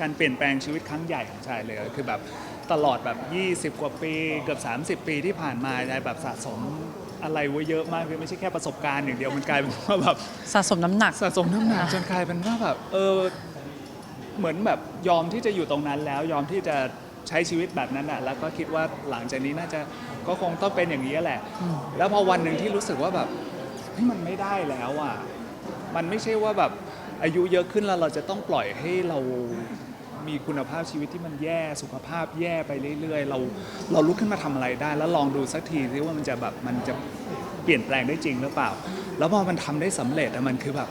การเปลี่ยนแปลงชีวิตครั้งใหญ่ของชายเลยคือแบบตลอดแบบ 20 กว่าปีเกือบ30 ปีที่ผ่านมาชายแบบสะสมอะไรไว้เยอะมากคือไม่ใช่แค่ประสบการณ์อย่างเดียวมันกลายเป็นว่าแบบสะสมน้ำหนัก สะสมน้ำหนักจนกลายเป็นว่าแบบเออเหมือนแบบยอมที่จะอยู่ตรงนั้นแล้วยอมที่จะใช้ชีวิตแบบนั้นอะแล้วก็คิดว่าหลังจากนี้น่าจะก็คงต้องเป็นอย่างนี้แหละ แล้วพอวันหนึ่งที่รู้สึกว่าแบบเฮ้ยมันไม่ได้แล้วอะมันไม่ใช่ว่าแบบอายุเยอะขึ้นแล้วเราจะต้องปล่อยให้เรา มีคุณภาพชีวิตที่มันแย่สุขภาพแย่ไปเรื่อยๆ เราเราลุกขึ้นมาทำอะไรได้ แล้วลองดูสักทีซิว่ามันจะแบบมันจะเปลี่ยนแปลงได้จริงหรือเปล่า แล้วพอมันทำได้สำเร็จอะมันคือแบบ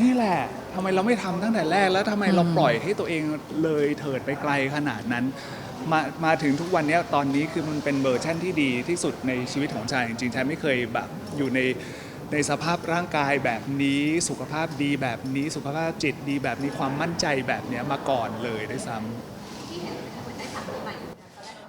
นี่แหละทำไมเราไม่ทำตั้งแต่แรกแล้วทำไมเราปล่อยให้ตัวเองเลยเถิดไปไกลขนาดนั้น มามาถึงทุกวันเนี้ยตอนนี้คือมันเป็นเวอร์ชั่นที่ดีที่สุดในชีวิตของชายจริงๆชายไม่เคยแบบอยู่ใน ในสภาพร่างกายแบบนี้สุขภาพดีแบบนี้สุขภาพจิตดีแบบนี้ความมั่นใจแบบเนี้ยมาก่อนเลยด้วยซ้ำ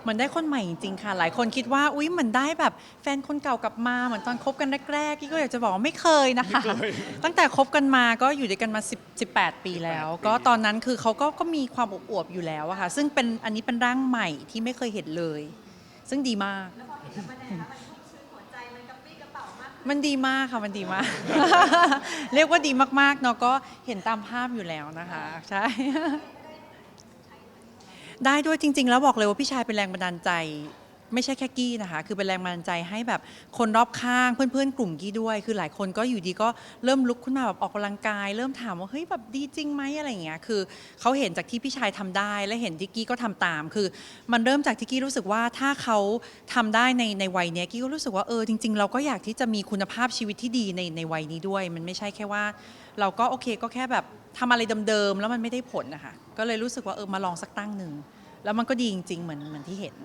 เหมือนได้คนใหม่จริงๆค่ะ หลายคนคิดว่าอุ๊ยเหมือนได้แบบแฟนคนเก่ากลับมาเหมือนตอนคบกันแรกๆกี้ก็อยากจะบอกว่าไม่เคยนะคะไม่เคยตั้งแต่คบกันมาก็อยู่ด้วยกันมา10 18 ปีแล้วปีก็ตอนนั้นคือเขาก็ก็มีความอบอวบๆอยู่แล้วอะค่ะ ซึ่งเป็นอันนี้เป็นร่างใหม่ที่ไม่เคยเห็นเลย ซึ่งดีมาก มันดีมากค่ะมันดีมาก เรียกว่าดีมากๆเนาะก็เห็นตามภาพอยู่แล้วนะคะ ใช่ ได้ด้วยจริง ๆ แล้วบอกเลยว่าพี่ชายเป็นแรงบันดาลใจ ไม่ใช่แค่กี้นะคะ คือเป็นแรงบันดาลใจให้แบบคนรอบข้างเพื่อนๆ กลุ่มกี้ด้วย คือหลายคนก็อยู่ดีก็เริ่มลุกขึ้นมาแบบออกกำลังกาย เริ่มถามว่าเฮ้ยแบบดีจริงไหมอะไรอย่างเงี้ย คือเขาเห็นจากที่พี่ชายทำได้และเห็นที่กี้ก็ทำตาม คือ มันเริ่มจากที่กี้รู้สึกว่าถ้าเขาทำได้ในในวัยเนี้ยกี้ก็รู้สึกว่าเออจริง ๆ เราก็อยากที่จะมีคุณภาพชีวิตที่ดีในในวัยนี้ด้วย มันไม่ใช่แค่ว่า เราก็โอเคก็แค่แบบทำอะไรเดิมๆแล้วมันไม่ได้ผลนะคะก็เลยรู้สึกว่าเออมาลองสักตั้งหนึ่งแล้วมันก็ดีจริงๆเหมือนเหมือนที่เห็น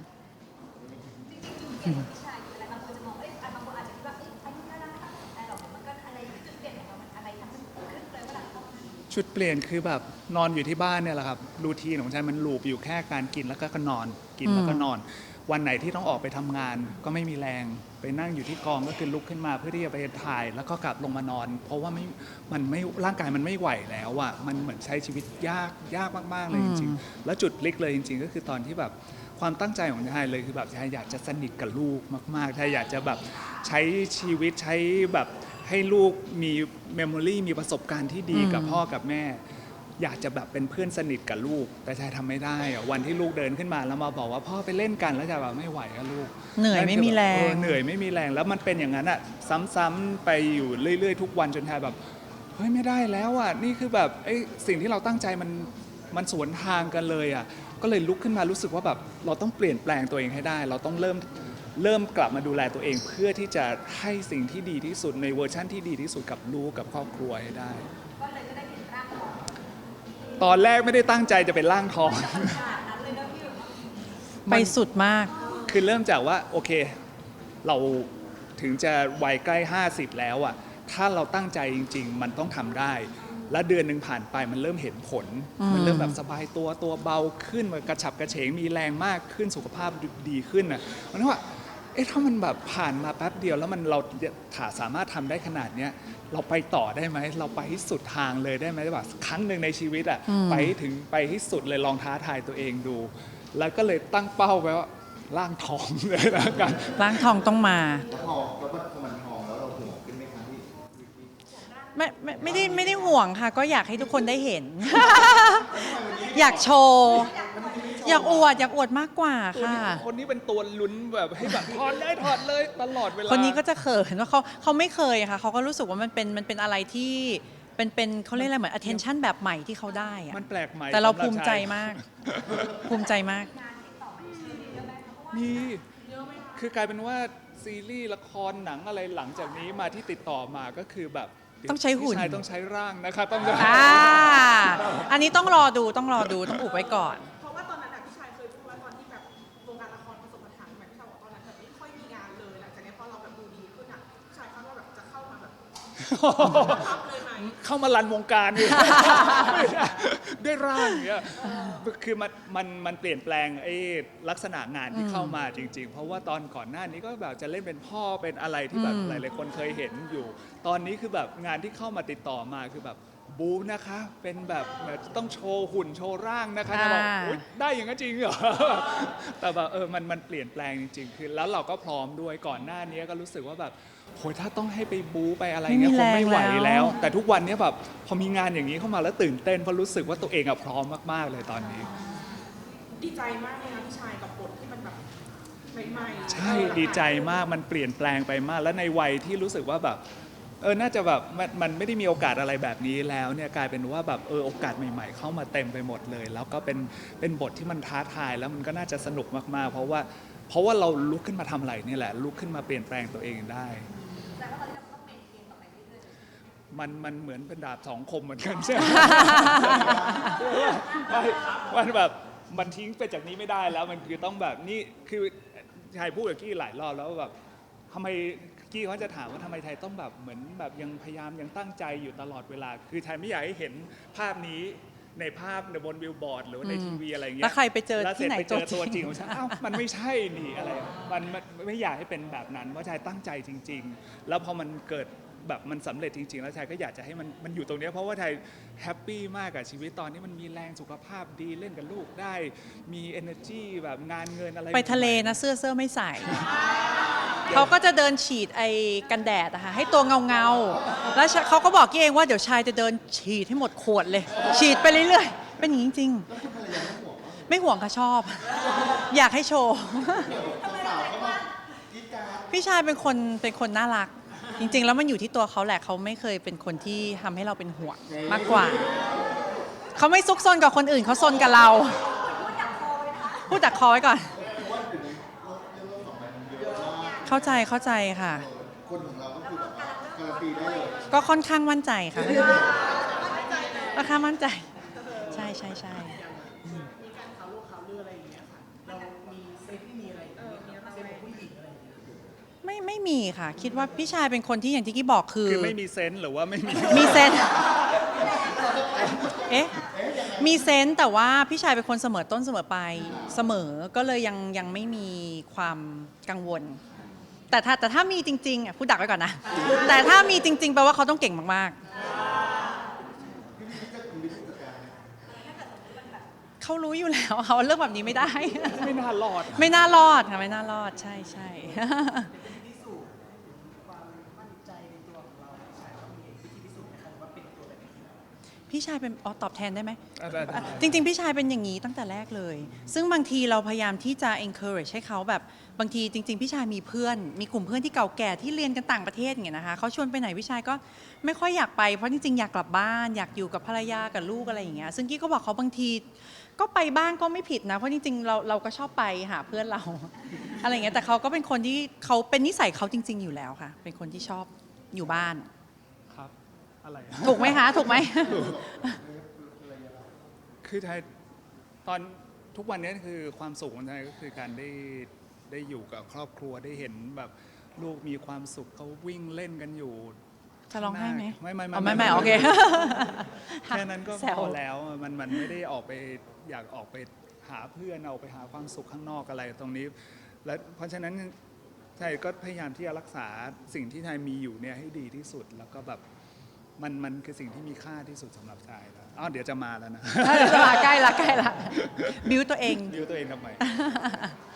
ชุดเปลี่ยนคือแบบนอนอยู่ที่บ้านเนี่ยแหละครับรูทีนของชายมันลูปอยู่แค่การกินแล้วก็นอน กินแล้วก็นอน วันไหนที่ต้องออกไปทำงาน ก็ไม่มีแรงไปนั่งอยู่ที่กองก็คือลุกขึ้นมาเพื่อที่จะไปถ่าย แล้วก็กลับลงมานอน เพราะว่าไม่มันไม่ร่างกายมันไม่ไหวแล้วอะมันเหมือนใช้ชีวิตยากยากมากๆเลยจริง ๆ แล้วจุดพลิกเลยจริง ๆ ก็คือตอนที่แบบ ความตั้งใจของชายเลยคือแบบชายอยากจะสนิทกับลูกมากๆชายอยากจะแบบใช้ชีวิตใช้แบบให้ลูกมีเมมโมรีมีประสบการณ์ที่ดีกับพ่อกับแม่ อยากจะแบบเป็นเพื่อนสนิทกับลูก แต่ชายทำไม่ได้อะวันที่ลูกเดินขึ้นมาแล้วมาบอกว่าพ่อไปเล่นกันแล้วจะแบบไม่ไหวอะลูกเหนื่อยไม่มีแรง เออเหนื่อยไม่มีแรงแล้วมันเป็นอย่างนั้นอะซ้ำๆไปอยู่เรื่อย ๆ ทุกวันจนชายแบบเฮ้ยไม่ได้แล้วอะนี่คือแบบไอ้สิ่งที่เราตั้งใจมันมันสวนทางกันเลยอะ ก็เลยลุกขึ้นมารู้สึกว่าแบบเราต้องเปลี่ยนแปลงตัวเองให้ได้ เราต้องเริ่มเริ่มกลับมาดูแลตัวเองเพื่อที่จะให้สิ่งที่ดีที่สุดในเวอร์ชั่นที่ดีที่สุดกับลูกกับครอบครัวให้ได้ตอนแรกไม่ได้ตั้งใจจะเป็นร่างทองไปสุดมาก คือเริ่มจากว่าโอเค เราถึงจะวัยใกล้ 50 แล้วอะถ้าเราตั้งใจจริง ๆ มันต้องทำได้ และเดือนหนึ่งผ่านไปมันเริ่มเห็นผลอืมมันเริ่มแบบสบายตัวตัวเบาขึ้นมันกระฉับกระเฉงมีแรงมากขึ้นสุขภาพดีขึ้นอะมันว่าเอ๊ะถ้ามันแบบผ่านมาแป๊บเดียวแล้วมันเราถาสามารถทำได้ขนาดเนี้ยเราไปต่อได้ไหมเราไปให้สุดทางเลยได้ไหมแบบครั้งหนึ่งในชีวิตอะอืมไปให้ถึงไปให้สุดเลยลองท้าทายตัวเองดู แล้วก็เลยตั้งเป้าไว้ว่าร่างทองเลยแล้วกันร่างทองต้องมา ไม่ไม่ไม่ได้ไม่ได้ห่วงค่ะ ก็อยากให้ทุกคนได้เห็น อยากโชว์อยากอวดอยากอวดมากกว่าตัวค่ะ นี้คนนี้เป็นตัวลุ้นแบบให้แบบถอดเลยถอดเลยตลอดเวลา คนนี้ก็จะเขินว่าเขาเขาไม่เคยอะค่ะเขาก็รู้สึกว่ามันเป็นมันเป็นอะไรที่เป็นเป็นเขาเรียกอะไรเหมือน attention แบบใหม่ที่เขาได้อะมันแปลกใหม่แต่เราสำหบภูมิใจชยมาก ภูมิใจมาก มีคือกลายเป็นว่าซีรีส์ละครหนังอะไรหลังจากนี้มาที่ติดต่อมาก็คือแบบ ต้องใช้หุ่น พี่ชายต้องใช้ร่างนะคะต้องอ่า อันนี้ต้องรอดูต้องรอดูต้องอุบไว้ก่อน เพราะว่าตอนนั้นอะพี่ชายเคยพูดว่าตอนที่แบบวงการละครประสบปัญหาใหม่พี่ชายบอกตอนนั้นแบบไม่ค่อยมีงานเลยหลังจากนี้พอเราแบบดูดีขึ้นอะพี่ชายคาดว่าแบบจะเข้ามาแบบรับเลยไหม เข้ามารันวงการเนี่ยด้วยร่างอย่างเงี้ยคือมันมันมันเปลี่ยนแปลงไอ้ลักษณะงานที่เข้ามาจริง ๆ เพราะว่าตอนก่อนหน้านี้ก็แบบจะเล่นเป็นพ่อเป็นอะไรที่แบบอืม หลายๆคนเคยเห็นอยู่ ตอนนี้คือแบบงานที่เข้ามาติดต่อมาคือแบบบูนะคะ เป็นแบบแบบต้องโชว์หุ่นโชว์ร่างนะคะอ่าจะบอกอุ๊ยได้อย่างนั้นจริงเหรอ แต่แบบเออมันมันเปลี่ยนแปลงจริง ๆ คือแล้วเราก็พร้อมด้วยก่อนหน้านี้ก็รู้สึกว่าแบบ โหยถ้าต้องให้ไปบูไปอะไรเงี้ยคงไม่ไหวแล้ว แต่ทุกวันเนี้ยแบบพอมีงานอย่างนี้เข้ามาแล้วตื่นเต้นเพราะรู้สึกว่าตัวเองอะพร้อมมากๆเลยตอนนี้ ดีใจมากเลยนะพี่ชายกับบทที่มันแบบใหม่ๆใช่ดีใจมากมันเปลี่ยนแปลงไปมาก แล้วในวัยที่รู้สึกว่าแบบเออน่าจะแบบมันมันไม่ได้มีโอกาสอะไรแบบนี้แล้วเนี่ยกลายเป็นว่าแบบเออโอกาสใหม่ ๆ เข้ามาเต็มไปหมดเลย แล้วก็เป็นเป็นบทที่มันท้าทายแล้วมันก็น่าจะสนุกมากๆ เพราะว่าเพราะว่าเราลุกขึ้นมาทำอะไรนี่แหละลุกขึ้นมาเปลี่ยนแปลงตัวเองได้ มันมันเหมือนเป็นดาบสองคมเหมือนกันใช่ไหมไม่มันแบบมันทิ้งไปจากนี้ไม่ได้แล้วมันคือต้องแบบนี่คือชายพูดกับกี้หลายรอบแล้วว่าแบบทำไมกี้เขาจะถามว่าทำไมไทยต้องแบบเหมือนแบบยังพยายามยังตั้งใจอยู่ตลอดเวลา คือไทยไม่อยากให้เห็นภาพนี้ในภาพในบนบิลบอร์ดหรือว่าในทีวีอะไรอย่างเงี้ยแล้วใครไปเจอแล้วสที่ร็จไหนไปเจอตัตัววจจริริงงของฉันอ้าวมันไม่ใช่นี่อะไรมันมันไม่อยากให้เป็นแบบนั้นเพราะชายตั้งใจจริง ๆ แล้วพอมันเกิด แบบมันสำเร็จจริง ๆ แล้วชายก็อยากจะให้มันมันอยู่ตรงเนี้ยเพราะว่าชายแฮปปี้มากกับชีวิตตอนนี้มันมีแรงสุขภาพดีเล่นกับลูกได้มี energy แบบงานเงินอะไรไปทะเลนะเสื้อเสื้อไม่ใส่เขาก็จะเดินฉีดไอ้กันแดดอะค่ะให้ตัวเงาเงาๆแล้วเขาก็บอกกี้เองว่าเดี๋ยวชายจะเดินฉีดให้หมดขวดเลย ฉีดไปเรื่อยๆ เป็นอย่างนี้จริงๆไม่ห่วงค่ะชอบ อยากให้โชว์พี่ชายเป็นคนเป็นคนน่ารัก จริง ๆ แล้วมันอยู่ที่ตัวเขาแหละเขาไม่เคยเป็นคนที่ทำให้เราเป็นห่วงมากกว่า เขาไม่ซุกซนกับคนอื่นเขาซนกับเรา พูดจากคอไว้ก่อน เข้าใจเข้าใจค่ะ คนของเราก็คือแบบว่าการันตีได้เลยก็ค่อนข้างมั่นใจค่ะค่อนข้างมั่นใจ ใช่ใช่ใช่ ไม่ไม่มีค่ะ คิดว่าพี่ชายเป็นคนที่อย่างที่กี้บอกคือ คือไม่มีเซนส์หรือว่าไม่มี มีเซนส์เอ๊ะ มีเซนส์แต่ว่าพี่ชายเป็นคนเสมอต้นเสมอปลายเสมอ ก็เลยยังยังไม่มีความกังวล แต่ถ้าแต่ถ้ามีจริงๆอะพูดดักไว้ก่อนนะ แต่ถ้ามีจริง ๆ แปลว่าเขาต้องเก่งมากๆ เขารู้อยู่แล้วเขาเรื่องแบบนี้ไม่ได้ ไม่น่ารอด ไม่น่ารอดค่ะ ไม่น่ารอดใช่ใช่ พี่ชายเป็นอ๋อตอบแทนได้ไหมอะไรจริงๆ พี่ชายเป็นอย่างนี้ตั้งแต่แรกเลย ซึ่งบางทีเราพยายามที่จะ encourage ให้เขาแบบ บางทีจริง ๆ พี่ชายมีเพื่อน มีกลุ่มเพื่อนที่เก่าแก่ที่เรียนกันต่างประเทศอย่างเงี้ยนะคะเขาชวนไปไหนพี่ชายก็ไม่ค่อยอยากไป เพราะจริงๆ อยากกลับบ้าน อยากอยู่กับภรรยากับลูกอะไรอย่างเงี้ย ซึ่งกี้ก็บอกเขาบางที ก็ไปบ้างก็ไม่ผิดนะ เพราะจริงๆ เราเราก็ชอบไปหาเพื่อนเรา อะไรอย่างเงี้ย แต่เขาก็เป็นคนที่เขาเป็นนิสัยเขาจริง ๆ อยู่แล้วค่ะ เป็นคนที่ชอบอยู่บ้านครับ อะไรถูกไหมคะถูกไหม คือไทยตอนทุกวันนี้คือความสุขของไทยก็คือการได้ได้อยู่กับครอบครัวได้เห็นแบบลูกมีความสุขเขาวิ่งเล่นกันอยู่จะร้องไห้ไหมไม่ไม่อ๋อไม่ไม่โอเคแค่นั้นก็แซพวอแล้วมันมันไม่ได้ออกไปอยากออกไปหาเพื่อนเอาไปหาความสุขข้างนอกอะไรตรงนี้ และเพราะฉะนั้นไทยก็พยายามที่จะรักษาสิ่งที่ไทยมีอยู่เนี่ยให้ดีที่สุดแล้วก็แบบ มันมันคือสิ่งที่มีค่าที่สุดสำหรับไทยแล้วอ้าวเดี๋ยวจะมาแล้วนะเดี๋ยวจะมาใกล้ละใกล้ละบิวตัวเองดิวตัวเองทำไม